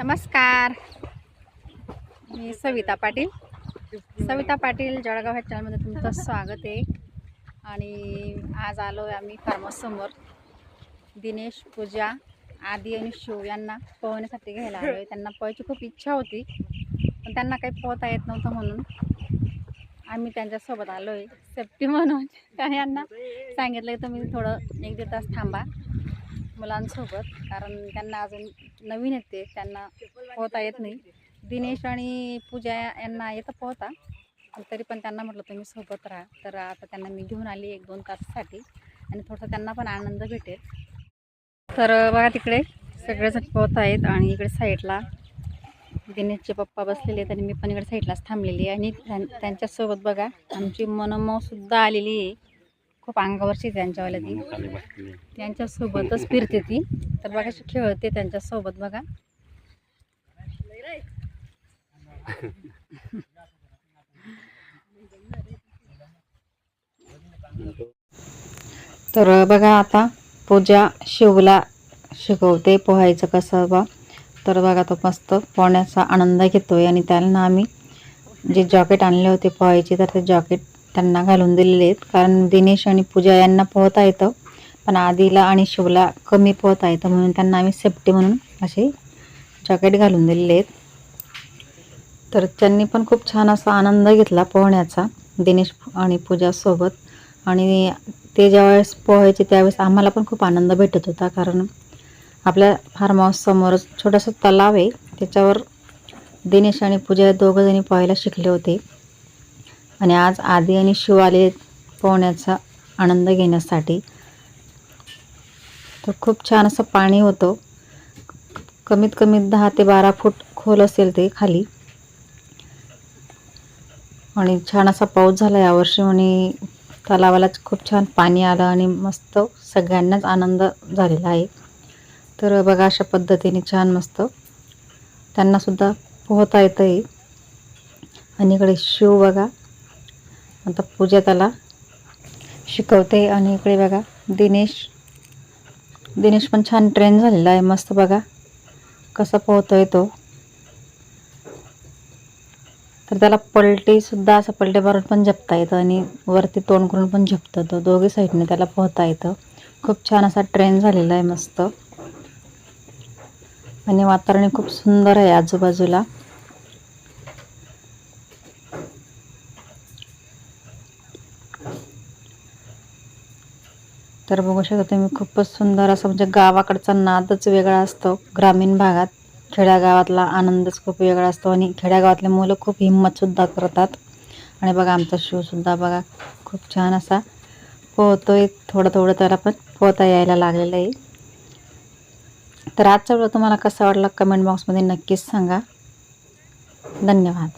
नमस्कार. मी सविता पाटील. सविता पाटील जळगाव ह्या चॅनलमध्ये तुमचं स्वागत आहे. आणि आज आलो आहे आम्ही फार्मसमोर. दिनेश पूजा आदी आणि शिव यांना पोहण्यासाठी घ्यायला आलो आहे त्यांना पोहायची खूप इच्छा होती पण त्यांना काही पोहता येत नव्हतं म्हणून आम्ही त्यांच्यासोबत आलो आहे सेफ्टी म्हणून आणि यांना सांगितलं की तुम्ही थोडं एक दीड तास थांबा. मुलांसोबत कारण त्यांना अजून नवीन येते त्यांना पोहता येत नाही. दिनेश आणि पूजा यांना येतं पोहता तरी पण त्यांना म्हटलं तुम्ही सोबत राहा. तर आता त्यांना मी घेऊन आली एक दोन तासासाठी आणि थोडंसं त्यांना पण आनंद भेटेल. तर बघा तिकडे सगळेजण पोहत आहेत आणि इकडे साईडला दिनेशचे पप्पा बसलेले आहेत आणि मी पण इकडे साईडलाच थांबलेली आहे. आणि त्यां- त्यांच्यासोबत बघा आमची मनमोसुद्धा आलेली आहे. खूप अंगावरची त्यांच्यावाल्या ती. त्यांच्यासोबतच फिरते ती. तर बघा खेळते त्यांच्यासोबत बघा. तर बघा आता पूजा शिवला शिकवते पोहायचं कसं बा. तर बघा तो मस्त पोहण्याचा आनंद घेतोय आणि त्यांना आम्ही जे जॉकेट आणले होते पोहायचे तर ते जॉकेट त्यांना घालून दिलेले आहेत. कारण दिनेश आणि पूजा यांना पोहता येतं. पण आधीला आणि शिवला कमी पोहता येतं. म्हणून त्यांना आम्ही सेफ्टी म्हणून असे जॅकेट घालून दिलेले आहेत. तर त्यांनी पण खूप छान असा आनंद घेतला पोहण्याचा दिनेश आणि पूजासोबत आणि ते ज्यावेळेस पोहायचे त्यावेळेस आम्हाला पण खूप आनंद भेटत होता. कारण आपल्या फार्म हाऊससमोरच छोटासा तलाव आहे. त्याच्यावर दिनेश आणि पूजा या दोघं जणी पोहायला शिकले होते. आणि आज आदी आणि शिव आले पोहण्याचा आनंद घेण्यासाठी. तर खूप छान असं पाणी होतं. कमीत कमी दहा ते बारा फूट खोल असेल ते खाली. आणि छान असा पाऊस झाला यावर्षी आणि तलावालाच खूप छान पाणी आलं आणि मस्त सगळ्यांनाच आनंद झालेला आहे. तर बघा अशा पद्धतीने छान मस्त त्यांनासुद्धा पोहता येतं आहे आणि इकडे शिव बघा. आता पूजा त्याला शिकवते आणि इकडे बघा दिनेश. दिनेश पण छान ट्रेन झालेला आहे मस्त बघा. कसा पोहतोय तो. तर त्याला पलटीसुद्धा असं पलटे मारून पण झपता येतं आणि वरती तोंड करून पण झपतं तो. दोघी साईडने त्याला पोहता येतं. खूप छान असा ट्रेन झालेला आहे मस्त. आणि वातावरण खूप सुंदर आहे आजूबाजूला. तर बघू शकता तुम्ही खूपच सुंदर असं म्हणजे गावाकडचा नादच वेगळा असतो. ग्रामीण भागात खेड्यागावातला आनंदच खूप वेगळा असतो आणि खेड्यागावातले मुलं खूप हिंमतसुद्धा करतात. आणि बघा आमचा शूसुद्धा बघा खूप छान असा पोहतोय थोडं थोडं त्याला पण पोहता यायला लागलेलं आहे. तर आजचा व्हिडिओ तुम्हाला कसा वाटला कमेंट बॉक्समध्ये नक्कीच सांगा. धन्यवाद.